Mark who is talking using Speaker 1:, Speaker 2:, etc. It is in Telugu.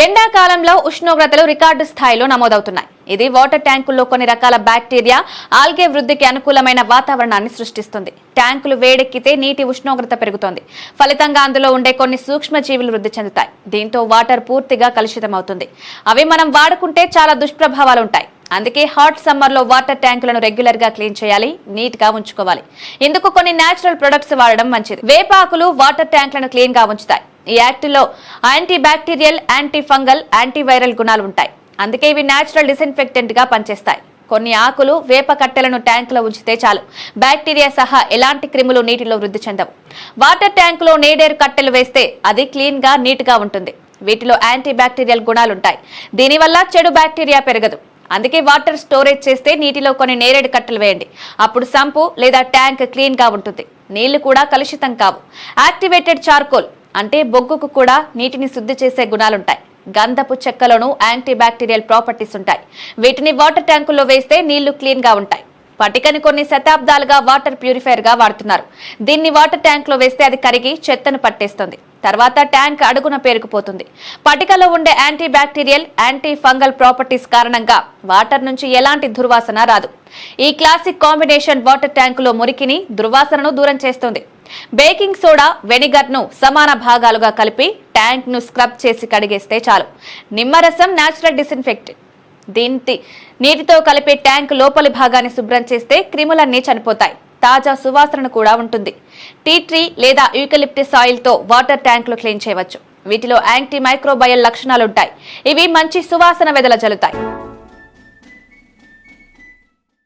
Speaker 1: ఎండాకాలంలో ఉష్ణోగ్రతలు రికార్డు స్థాయిలో నమోదవుతున్నాయి. ఇది వాటర్ ట్యాంకుల్లో కొన్ని రకాల బ్యాక్టీరియా ఆల్గే వృద్ధికి అనుకూలమైన వాతావరణాన్ని సృష్టిస్తుంది. ట్యాంకులు వేడెక్కితే నీటి ఉష్ణోగ్రత పెరుగుతోంది. ఫలితంగా అందులో ఉండే కొన్ని సూక్ష్మజీవులు వృద్ధి చెందుతాయి. దీంతో వాటర్ పూర్తిగా కలుషితమవుతుంది. అవి మనం వాడుకుంటే చాలా దుష్ప్రభావాలు ఉంటాయి అందుకే హాట్ సమ్మర్లో వాటర్ ట్యాంకులను రెగ్యులర్గా క్లీన్ చేయాలి నీట్గా ఉంచుకోవాలి. ఇందుకు కొన్ని నేచురల్ ప్రొడక్ట్స్ వాడడం మంచిది. వేపాకులు వాటర్ ట్యాంకులను క్లీన్గా ఉంచుతాయి. ఈ యాక్ట్లో anti bacterial anti fungal antiviral గుణాలు ఉంటాయి. అందుకే ఇవి న్యాచురల్ డిస్ఇన్ఫెక్టెంట్గా పనిచేస్తాయి. కొన్ని ఆకులు వేప కట్టెలను ట్యాంకులో ఉంచితే చాలు. బ్యాక్టీరియా సహా ఎలాంటి క్రిములు నీటిలో వృద్ధి చెందవు. వాటర్ ట్యాంకులో నేడేరు కట్టెలు వేస్తే అది క్లీన్గా నీట్గా ఉంటుంది. వీటిలో యాంటీ బ్యాక్టీరియల్ గుణాలుంటాయి దీనివల్ల చెడు బ్యాక్టీరియా పెరగదు. అందుకే వాటర్ స్టోరేజ్ చేస్తే నీటిలో కొన్ని నేరేడు కట్టెలు వేయండి. అప్పుడు సంపు లేదా ట్యాంక్ క్లీన్గా ఉంటుంది. నీళ్ళు కూడా కలుషితం కావు. యాక్టివేటెడ్ చార్కోల్ అంటే బొగ్గుకు కూడా నీటిని శుద్ధి చేసే గుణాలుంటాయి. గంధపు చెక్కలోనూ యాంటీ బ్యాక్టీరియల్ ప్రాపర్టీస్ ఉంటాయి. వీటిని వాటర్ ట్యాంకుల్లో వేస్తే నీళ్ళు క్లీన్గా ఉంటాయి. పటికని కొన్ని శతాబ్దాలుగా వాటర్ ప్యూరిఫైయర్గా వాడుతున్నారు. దీన్ని వాటర్ ట్యాంక్లో వేస్తే అది కరిగి చెత్తను పట్టేస్తుంది. తర్వాత ట్యాంక్ అడుగున పేరుకుపోతుంది. పటికలో ఉండే anti bacterial anti fungal properties కారణంగా వాటర్ నుంచి ఎలాంటి దుర్వాసన రాదు. ఈ క్లాసిక్ కాంబినేషన్ వాటర్ ట్యాంకులో మురికిని దుర్వాసనను దూరం చేస్తుంది. బేకింగ్ సోడా వెనిగర్ను సమాన భాగాలుగా కలిపి ట్యాంక్ను స్క్రబ్ చేసి కడిగేస్తే చాలు. నిమ్మరసం న్యాచురల్ డిస్ఇన్ఫెక్ట్. దీంతి నీటితో కలిపే ట్యాంక్ లోపలి భాగాన్ని శుభ్రం చేస్తే క్రిములన్నీ చనిపోతాయి. తాజా సువాసన కూడా ఉంటుంది. టీ ట్రీ లేదా యూకలిప్టిస్ ఆయిల్తో వాటర్ ట్యాంకులు క్లీన్ చేయవచ్చు. వీటిలో యాంటీ మైక్రోబయల్ లక్షణాలుంటాయి. ఇవి మంచి సువాసన వెదల జల్లుతాయి.